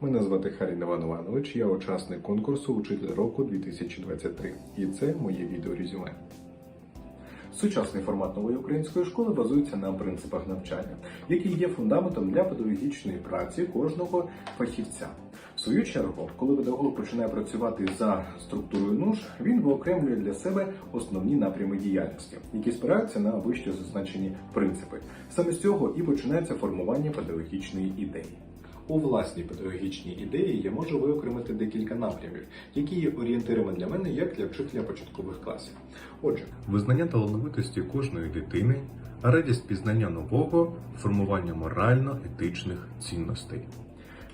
Мене звати Харін Іван Іванович, я учасник конкурсу Учитель року 2023 і це моє відеорезюме. Сучасний формат нової української школи базується на принципах навчання, які є фундаментом для педагогічної праці кожного фахівця. В свою чергу, коли педагог починає працювати за структурою НУШ, він виокремлює для себе основні напрями діяльності, які спираються на вище зазначені принципи. Саме з цього і починається формування педагогічної ідеї. У власній педагогічній ідеї я можу виокремити декілька напрямів, які є орієнтирами для мене як для вчителя початкових класів. Отже, визнання талановитості кожної дитини, радість пізнання нового, формування морально-етичних цінностей.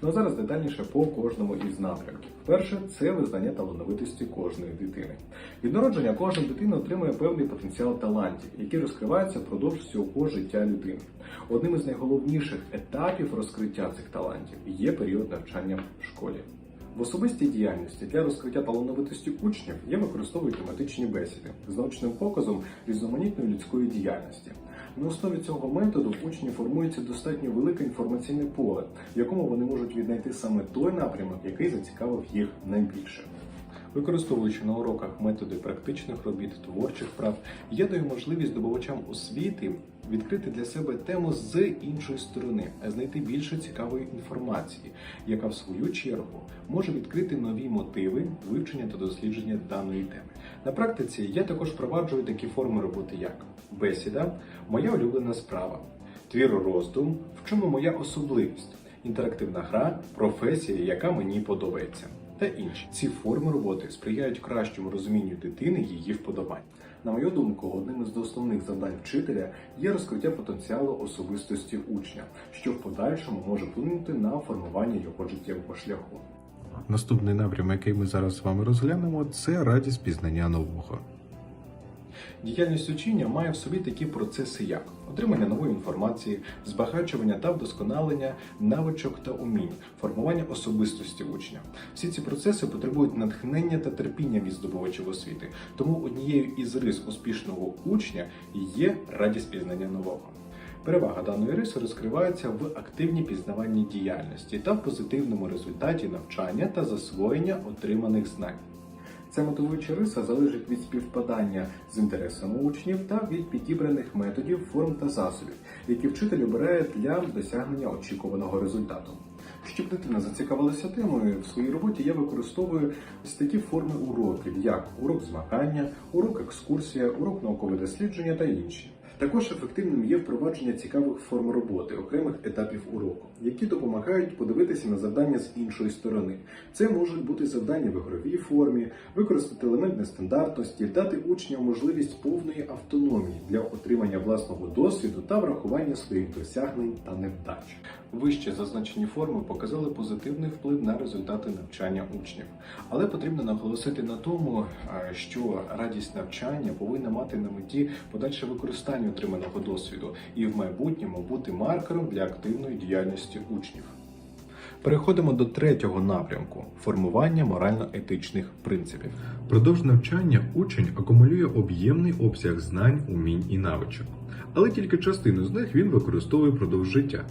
Ну а зараз детальніше по кожному із напрямків. Перше це визнання талановитості кожної дитини. Від народження кожна дитина отримує певний потенціал талантів, які розкриваються впродовж всього життя людини. Одним із найголовніших етапів розкриття цих талантів є період навчання в школі. В особистій діяльності для розкриття талановитості учнів я використовую тематичні бесіди з научним показом різноманітної людської діяльності. На основі цього методу в учні формується достатньо велике інформаційне поле, в якому вони можуть віднайти саме той напрямок, який зацікавив їх найбільше. Використовуючи на уроках методи практичних робіт, творчих прав, я даю можливість здобувачам освіти відкрити для себе тему з іншої сторони, знайти більше цікавої інформації, яка в свою чергу може відкрити нові мотиви вивчення та дослідження даної теми. На практиці я також впроваджую такі форми роботи, як бесіда, моя улюблена справа, твір роздум, в чому моя особливість, інтерактивна гра, професія, яка мені подобається. Та інші ці форми роботи сприяють кращому розумінню дитини її вподобань. На мою думку, одним із основних завдань вчителя є розкриття потенціалу особистості учня, що в подальшому може вплинути на формування його життєвого шляху. Наступний напрям, який ми зараз з вами розглянемо, це радість пізнання нового. Діяльність учіння має в собі такі процеси, як отримання нової інформації, збагачування та вдосконалення навичок та умінь, формування особистості учня. Всі ці процеси потребують натхнення та терпіння від здобувачів освіти. Тому однією із рис успішного учня є радість пізнання нового. Перевага даної риси розкривається в активній пізнаванні діяльності та в позитивному результаті навчання та засвоєння отриманих знань. Ця мотивуюча риса залежить від співпадання з інтересами учнів та від підібраних методів, форм та засобів, які вчитель обирає для досягнення очікуваного результату. Щоб дитина зацікавилася темою, в своїй роботі я використовую ось такі форми уроків, як урок змагання, урок екскурсія, урок наукове дослідження та інші. Також ефективним є впровадження цікавих форм роботи, окремих етапів уроку, які допомагають подивитися на завдання з іншої сторони. Це можуть бути завдання в ігровій формі, використати елемент нестандартності, дати учням можливість повної автономії для отримання власного досвіду та врахування своїх досягнень та невдач. Вище зазначені форми показали позитивний вплив на результати навчання учнів, але потрібно наголосити на тому, е, що радість навчання повинна мати на меті подальше використання отриманого досвіду і в майбутньому бути маркером для активної діяльності учнів. Переходимо до третього напрямку формування морально-етичних принципів. Продовж навчання учень акумулює об'ємний обсяг знань, умінь і навичок, але тільки частину з них він використовує впродовж життя.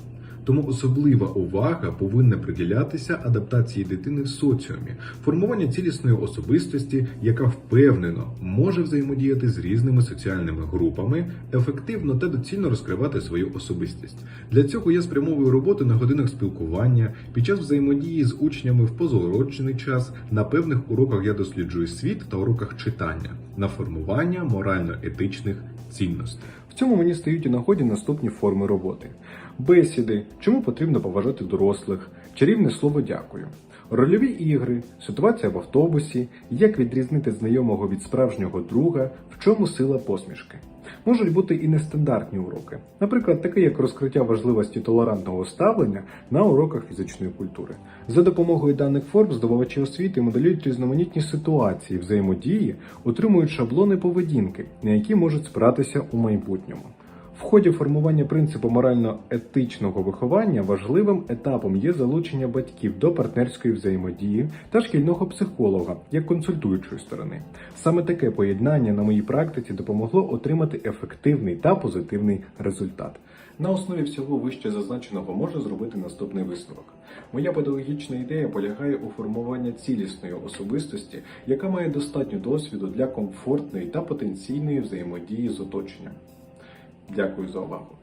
Тому особлива увага повинна приділятися адаптації дитини в соціумі, формуванню цілісної особистості, яка впевнено може взаємодіяти з різними соціальними групами, ефективно та доцільно розкривати свою особистість. Для цього я спрямовую роботу на годинах спілкування, під час взаємодії з учнями в позаурочний час, на певних уроках я досліджую світ та уроках читання, на формування морально-етичних цінностей. В цьому мені стають у нагоді наступні форми роботи: бесіди, чому потрібно поважати дорослих, чарівне слово дякую, рольові ігри, ситуація в автобусі, як відрізнити знайомого від справжнього друга, в чому сила посмішки. Можуть бути і нестандартні уроки, наприклад, таке як розкриття важливості толерантного ставлення на уроках фізичної культури. За допомогою даних форм здобувачі освіти моделюють різноманітні ситуації взаємодії, отримують шаблони поведінки, на які можуть спиратися у майбутньому. В ході формування принципу морально-етичного виховання важливим етапом є залучення батьків до партнерської взаємодії та шкільного психолога як консультуючої сторони. Саме таке поєднання на моїй практиці допомогло отримати ефективний та позитивний результат. На основі всього вище зазначеного можна зробити наступний висновок. Моя педагогічна ідея полягає у формуванні цілісної особистості, яка має достатньо досвіду для комфортної та потенційної взаємодії з оточенням. Дякую за увагу.